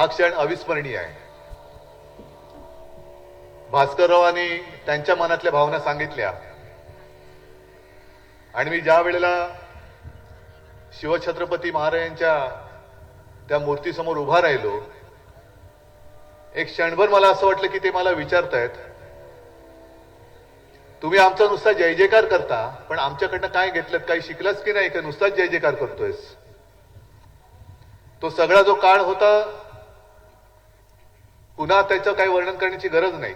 हा क्षण अविस्मरणीय आहे. भास्कररावांनी त्यांच्या मनातल्या भावना सांगितल्या. आणि मी ज्या वेळेला शिवछत्रपती महाराजांच्या त्या मूर्तीसमोर उभा राहिलो एक क्षणभर मला असं वाटलं की ते मला विचारतायत तुम्ही आमचा नुसता जय जयकार करता पण आमच्याकडनं काय घेतलं काही शिकलास की नाही का नुसताच जय जयकार करतोयस? तो सगळा जो काळ होता पुन्हा त्याचं काही वर्णन करण्याची गरज नाही.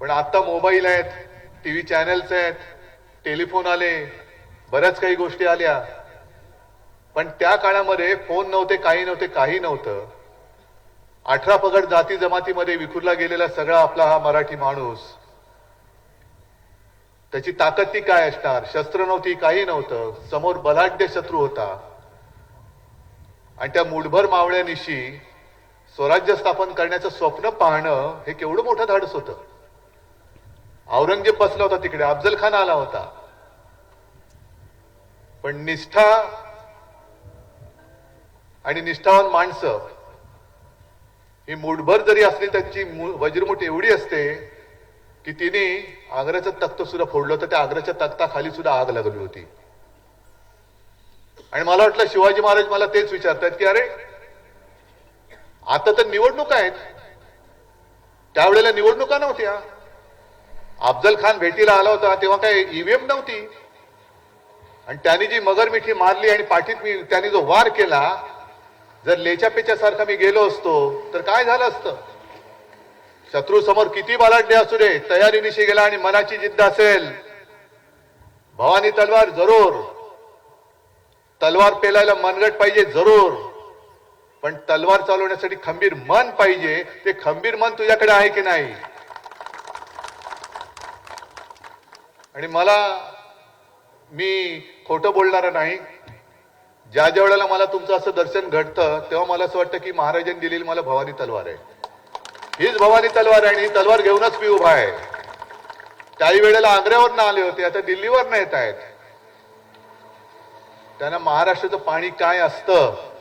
पण आता मोबाईल आहेत टीव्ही चॅनेल्स आहेत टेलिफोन आले बऱ्याच काही गोष्टी आल्या. पण त्या काळामध्ये फोन नव्हते काही नव्हते काही नव्हतं. अठरा पगड जाती जमातीमध्ये विखुरला गेलेला सगळा आपला हा मराठी माणूस. त्याची ताकद ती काय असणार? शस्त्र नव्हती काही नव्हतं. समोर बलाढ्य शत्रू होता. आणि त्या मुठभर मावळ्यानिशी स्वराज्य स्थापन करण्याचं स्वप्न पाहणं हे केवढं मोठं धाडस होतं. औरंगजेब बसला होता तिकडे अफजल खान आला होता. पण निष्ठा आणि निष्ठावान माणसं ही मुठभर जरी असली त्यांची वज्रमुठ एवढी असते की तिने आग्र्याचं तख्त सुद्धा फोडलं होतं. त्या आग्र्याच्या तख्ताखाली सुद्धा आग लागली होती. आणि मला वाटलं शिवाजी महाराज मला तेच विचारतात की अरे आता तर निवडणुका आहेत. त्यावेळेला निवडणुका नव्हत्या. अफजल खान भेटीला आला होता तेव्हा काय ईव्हीएम नव्हती. आणि त्यांनी जी मगर मिठी मारली आणि पाठीत मी त्यांनी जो वार केला जर लेच्यापेच्यासारखा मी गेलो असतो तर काय झालं असतं? शत्रू समोर किती बालाढ्य असू दे तयारीनिशी गेला आणि मनाची जिद्द असेल. भवानी तलवार जरूर. तलवार पेलायला मनगट पाहिजे जरूर. पण तलवार चालवण्यासाठी खंबीर मन पाहिजे. ते खंबीर मन तुझ्याकडे आहे की नाही? आणि मला मी खोटं बोलणार नाही. ज्या ज्या वेळेला मला तुमचं असं दर्शन घडतं तेव्हा मला असं वाटतं की महाराजांनी दिलेली मला भवानी तलवार आहे. हीच भवानी तलवार आहे आणि ही तलवार घेऊनच मी उभा आहे. काही वेळेला आग्र्यावरनं आले होते आता दिल्लीवरनं येत आहेत. त्यांना महाराष्ट्राचं पाणी काय असतं?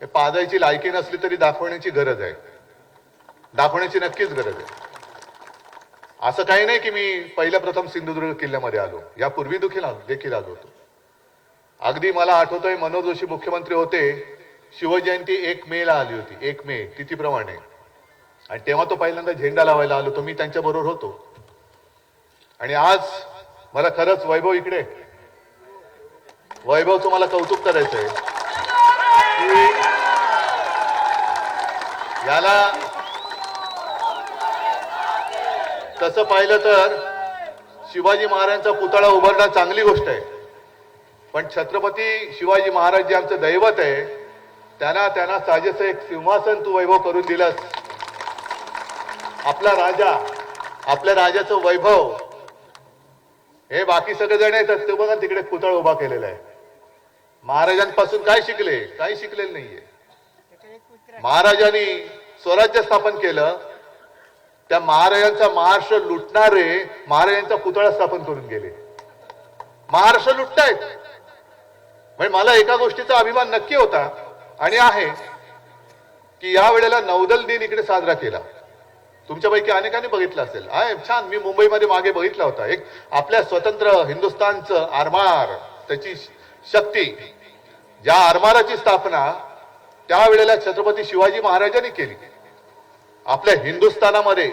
हे पाजायची लायकी नसली तरी दाखवण्याची गरज आहे. दाखवण्याची नक्कीच गरज आहे. असं काही नाही की मी पहिल्या प्रथम सिंधुदुर्ग किल्ल्यामध्ये आलो. यापूर्वी देखील देखील आलो होतो. अगदी मला आठवतोय मनोज जोशी मुख्यमंत्री होते. शिवजयंती एक मे ला आली होती. एक मे तिथीप्रमाणे. आणि तेव्हा तो पहिल्यांदा झेंडा लावायला आलो तो मी त्यांच्या बरोबर होतो. आणि आज मला खरंच वैभव इकडे. वैभवचं मला कौतुक करायचंय. की याला तसं पाहिलं तर शिवाजी महाराजांचा पुतळा उभारणं चांगली गोष्ट आहे. पण छत्रपती शिवाजी महाराज जे आमचं दैवत आहे त्यांना त्यांना साजेसं एक सिंहासन तू वैभव करून दिलंस. आपला राजा आपल्या राजाचं वैभव. हे बाकी सगळे जण येतात ते बघा तिकडे पुतळा उभा केलेला आहे. महाराजांपासून काय शिकले? काही शिकलेलं नाहीये. महाराजांनी स्वराज्य स्थापन केलं त्या महाराजांचा महाराष्ट्र लुटणारे महाराजांचा पुतळा स्थापन करून गेले. महाराष्ट्र लुटतायत. म्हणजे मला एका गोष्टीचा अभिमान नक्की होता आणि आहे की या वेळेला नौदल दिन इकडे साजरा केला. तुमच्यापैकी अनेकांनी बघितलं असेल. आहे छान मी मुंबईमध्ये मागे बघितला होता. एक आपल्या स्वतंत्र हिंदुस्थानचं आरमार त्याची शक्ती ज्या आरमाराची स्थापना त्यावेळेला छत्रपती शिवाजी महाराजांनी केली. आपल्या हिंदुस्थानामध्ये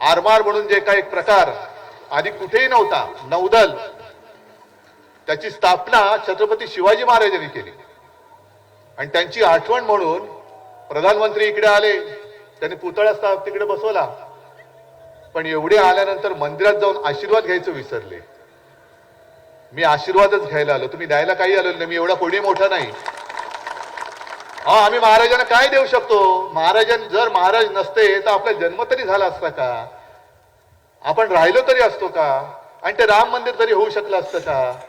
आरमार म्हणून जे काही प्रकार आधी कुठेही नव्हता नौदल त्याची स्थापना छत्रपती शिवाजी महाराजांनी केली. आणि त्यांची आठवण म्हणून प्रधानमंत्री इकडे आले त्यांनी पुतळा स्था- तिकडे बसवला. पण एवढे आल्यानंतर मंदिरात जाऊन आशीर्वाद घ्यायचं विसरले. मी आशीर्वादच घ्यायला आलो. तुम्ही द्यायला काही आलो नाही. मी एवढा कोणी मोठा नाही. हा आम्ही महाराजांना काय देऊ शकतो? महाराजां जर महाराज नसते तर आपला जन्म तरी झाला असता का? आपण राहिलो तरी असतो का? आणि ते राम मंदिर तरी होऊ शकलं असतं का?